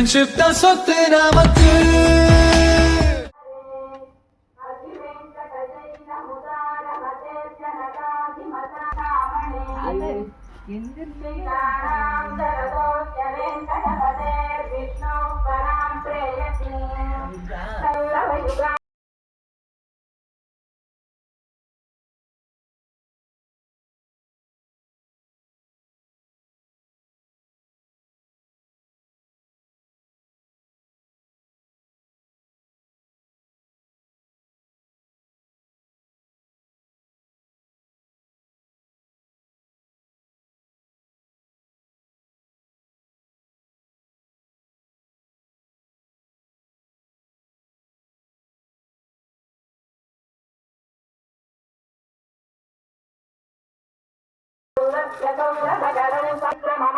Friendship தான் சொத்து நமக்கு श्रीवेङ्कटेश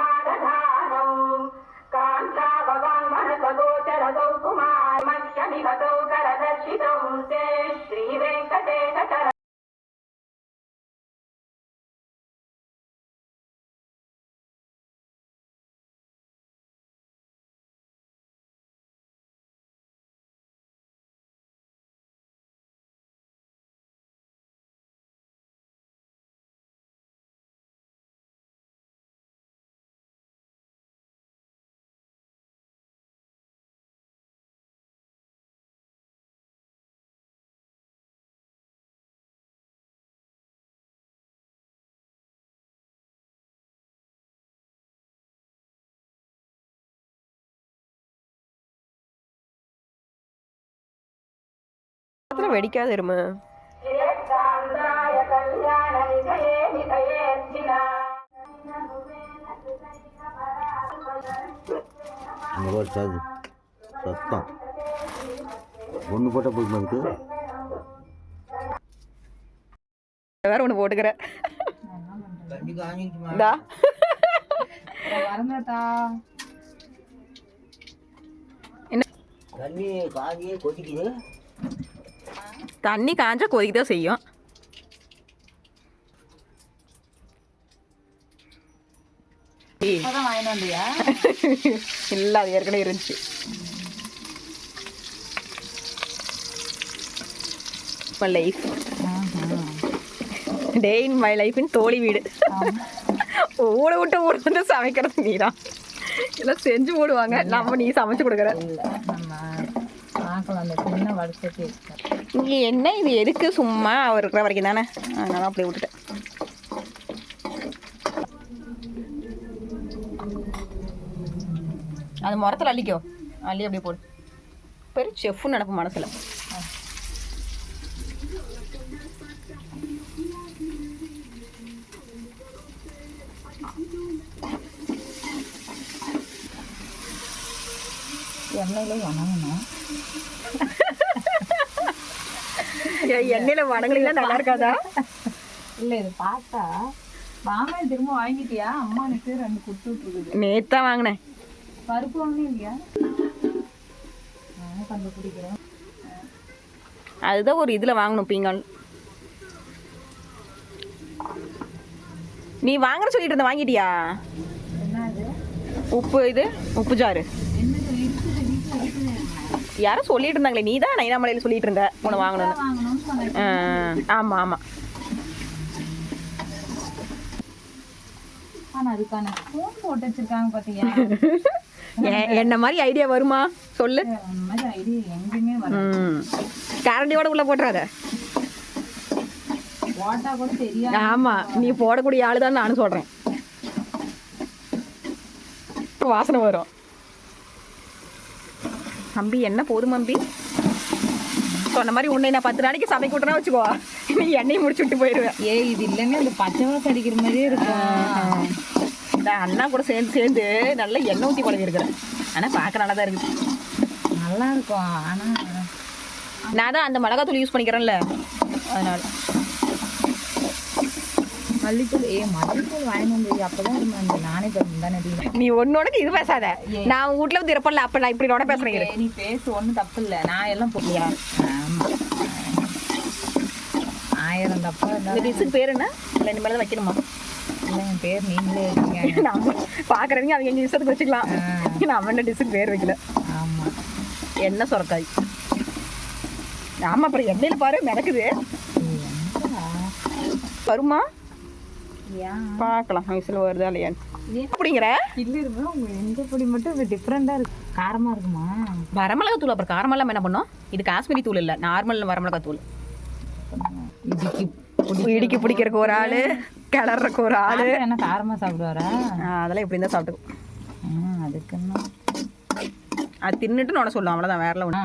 பக்கத்தில் வெடிக்காது இருமா சத்தம். ஒன்று போட்டால் போதுமா அதுக்கு? வேற ஒன்று போட்டுக்கிறேன் இந்தா. தண்ணி காஞ்சியே கொதிக்குது. தண்ணி காஞ்சா கொதிக்க தான் செய்யும். இல்லை அது ஏற்கனவே இருந்துச்சு. லைஃப் டே இன் மை லைஃபின் தோழி வீடு. ஊட விட்டு ஊட வந்து சமைக்கிறது நீ தான் எல்லாம் செஞ்சு போடுவாங்க. நம்ம நீ சமைச்சு கொடுக்குற. சின்ன வடிசட்டி இங்கே என்ன இது? எதுக்கு? சும்மா அவர் இருக்கிற வரைக்கும் தானே. அதனால அப்படியே விட்டுட்டேன். அது முரத்தில் அள்ளிக்கோ. அள்ளி அப்படியே போடு. பெரிய செஃப்னு நினப்பு மனசில். எண்ணெயிலே வணங்கணும். எண்ணெயில் வடங்களெல்லாம் நல்லா இருக்காதா? இல்லை இது பார்த்தா மாமா திரும்ப வாங்கிட்டியா? அம்மா எனக்கு ரெண்டு கொடுத்து விட்டுருக்குது. நேற்று தான் வாங்கினேன். பருப்பு வாங்கினே இல்லையா? நான் கண்டுபிடிக்கிறேன் அதுதான் ஒரு இதில் வாங்கணும் பீங்கான். நீ வாங்குற சொல்லிட்டு இருந்த வாங்கிட்டியா? உப்பு இது உப்பு ஜாரு. யாரும் சொல்லிட்டு இருந்தாங்களே நீ தான் நைனாமலையில் சொல்லிட்டு இருந்த உன்னை வாங்கணும்னு. வாங்கணும்னு சொன்னேன் ஆ, ஆமா ஆமா. ஆனால் அதுக்கான ஸ்பூன் போட்டு வச்சிருக்காங்க பார்த்தியா எ- என்ன மாதிரி ஐடியா வருமா? சொல்லு. கரண்டியோட உள்ள போட்டுறாத. ஆமா நீ போடக்கூடிய ஆளு தான் நானும் சொல்றேன். வாசனை வரும். அம்பி என்ன போதும் அம்பி சொன்ன மாதிரி உன்னை நான் பத்து நாளைக்கு சமைக்க விட்டுறா வச்சுக்கோ. நீ எண்ணெயை முடிச்சு விட்டு போயிடுவேன் ஏ இது இல்லைன்னா இந்த பச்சை வாசம் அடிக்கிற மாதிரியே இருக்கும். இந்த அண்ணா கூட சேர்ந்து சேர்ந்து நல்லா எண்ணெய் ஊற்றி இருக்கிறேன் ஆனால் பார்க்க நல்லா தான் இருக்குது நல்லா இருக்கும் ஆனா நான் தான் அந்த மிளகாத்தூள் யூஸ் பண்ணிக்கிறேன்ல. அதனால. மல்லித்தூள் ஏ மல்லித்தூள் வாங்கிட்டு வந்து அப்பதான் இருந்தேன் நானே தானே நீ ஒன்னோடக்கு இது பேசாத. நான் உன் வீட்டில் வந்து இருப்பேன்ல அப்போ நான் இப்படி நோட பேசுறேன். நீ பேசு ஒன்றும் தப்பு இல்லை. நான் எல்லாம் ஆமா. ஆயிரம் தப்பா இந்த டிஷ்ஷுக்கு பேர் என்ன? இல்லை இனிமேல் தான் வைக்கணுமா? இல்லை என் பேர் நீங்களே இருக்கீங்க நம்ம பார்க்குறவங்க அவங்க எங்கள் இஷ்டத்துக்கு வச்சுக்கலாம். நம்ம என்ன டிஷ்ஷுக்கு பேர் வைக்கல. ஆமாம் எண்ணெய் சுரக்காய்? ஆமாம் அப்புறம் எண்ணெயில் பாரு மிதக்குது. வருமா? பார்க்கலாம் விசில் வருதா இல்லையான்னு அப்படிங்கிற? இல்லை இருந்தா உங்கள் எந்த பொடி மட்டும் இப்போ டிஃப்ரெண்ட்டாக இருக்கு. காரமாக இருக்குமா? வரமிளகாய் தூள் அப்புறம் காரமெல்லாம் என்ன பண்ணோம்? இது காஷ்மீரி தூள் இல்லை. நார்மல் வரமிளகாய் தூள். இதுக்கு இடிக்கி பிடிக்கிறதுக்கு ஒரு ஆள். கிளறக்கு ஒரு ஆள். என்ன காரமாக சாப்பிடுவாரா? அதெல்லாம் எப்படி இருந்தால் சாப்பிட்டுக்கும். அதுக்குன்னு அது தின்னுட்டு நான் சொல்லுவோம் அவ்வளோதான் வேறல ஒன்று ஆ.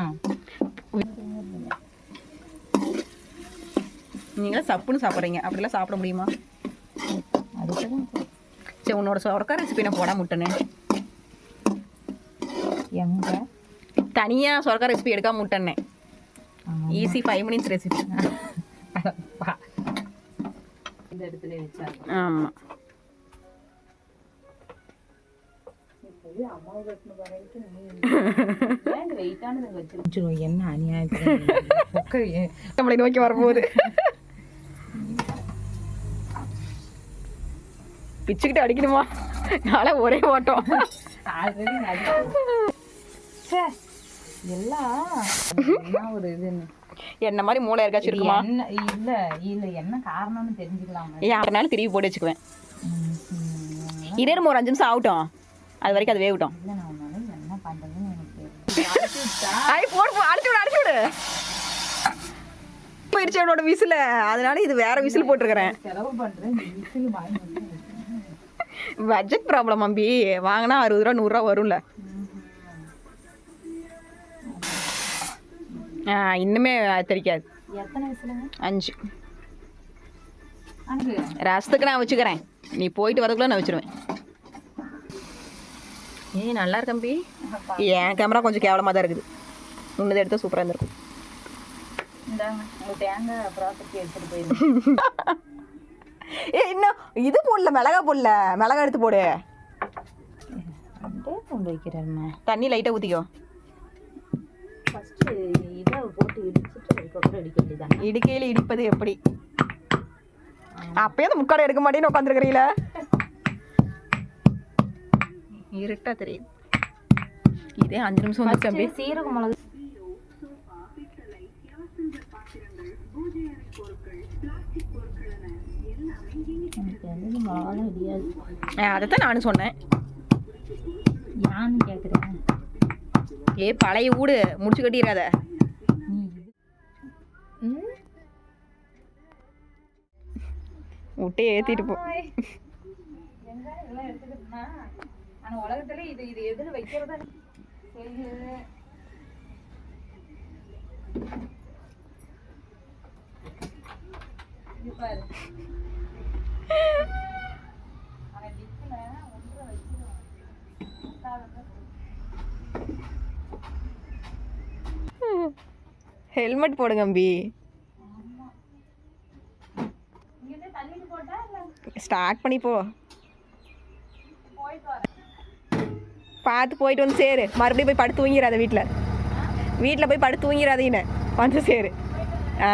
நீங்களே சப்புன்னு சாப்பிட்றீங்க. அப்படிலாம் சாப்பிட முடியுமா? சரி உன்னோட சொரக்கா ரெசிபி நான் போட முட்டனே. எங்க? தனியாக சொரக்கா ரெசிபி எடுக்காம முட்டனே ஆமா. ஈஸி ஃபைவ் மினிட்ஸ் ரெசிபி பா- இந்த இடத்துல வச்சா ஆமாம் என்ன அநியாயத்தில்? நம்மளை நோக்கி வரும்போது பிச்சுக்கிட்டு அடிக்கணுமா? நாளை ஒரே ஓட்டம். எல்லாம் ஒரு இதுன்னு. என்ன மாதிரி மூளை யாருக்காச்சும் இது இருக்குமா? இல்ல இல்ல என்ன காரணம்னு தெரிஞ்சுக்கலாமா. அதனால திருப்பி போட்டு வச்சுக்குவேன். ம், ம். இதே நம்ம ஒரு அஞ்சு நிமிஷம் ஆகட்டும். அது வரைக்கும் அது வேகட்டும். என்ன பண்றதுன்னு போடு அடிச்சு விடு அடிச்சு விடு. போயிடுச்சு என்னோட விசில். அதனால இது வேற விசில் போட்டிருக்கிறேன். செலவு பண்றேன் நீ விசில் வாங்கி வந்து பட்ஜெட் ப்ராப்ளம் அம்பி. வாங்கினா அறுபது ரூபா நூறுரூவா வரும்ல. இன்னுமே தெரிக்காது. அஞ்சு. ரசத்துக்கு நான் வச்சுக்கிறேன். நீ போயிட்டு வரதுக்குள்ள நான் வச்சிருவேன். ஏய் நல்லா இருக்கம்பி என் கேமரா கொஞ்சம் கேவலமாக தான் இருக்குது. உன்னது எடுத்தால் சூப்பராக இருந்திருக்கும். தேங்காய் ப்ராப்பர்ட்டி எடுத்துட்டு போயிருங்க ஏ இன்னும் இது போடல மிளகா போடல. மிளகா எடுத்து போடு. கொண்டு வைக்கிறேன் தண்ணி லைட்டாக ஊற்றிக்கோ ஃபர்ஸ்ட் இதை போட்டு இடிச்சிட்டு அதுக்கப்புறம் அடிக்க வேண்டியதான் இடுக்கையில் இடிப்பது எப்படி? அப்பயே அந்த முக்காடை எடுக்க மாட்டேன்னு உட்காந்துருக்கிறீல இருட்டா தெரியும் இதே அஞ்சு நிமிஷம் தம்பி. சீரக மிளகு அதைத்தான் நானும் சொன்னேன். யான்னு கேட்குறேன் ஏ பழைய வீடு முடிச்சு கட்டிடாத நீ இது ம் விட்டே ஏற்றிட்டு போ உலகத்துல இது இது எதில் வைக்கிறதா பாரு அவன் டிக்கில் ஒன்றை வச்சிருவான் ஹெல்மெட் போடுங்க அம்பி ஸ்டார்ட் பண்ணி போ. பார்த்து போயிட்டு வந்து சேரு. மறுபடியும் போய் படுத்து தூங்கிடாத வீட்டில் வீட்டில் போய் படுத்து தூங்கிடாதீன்னு வந்து சேரு. ஆ.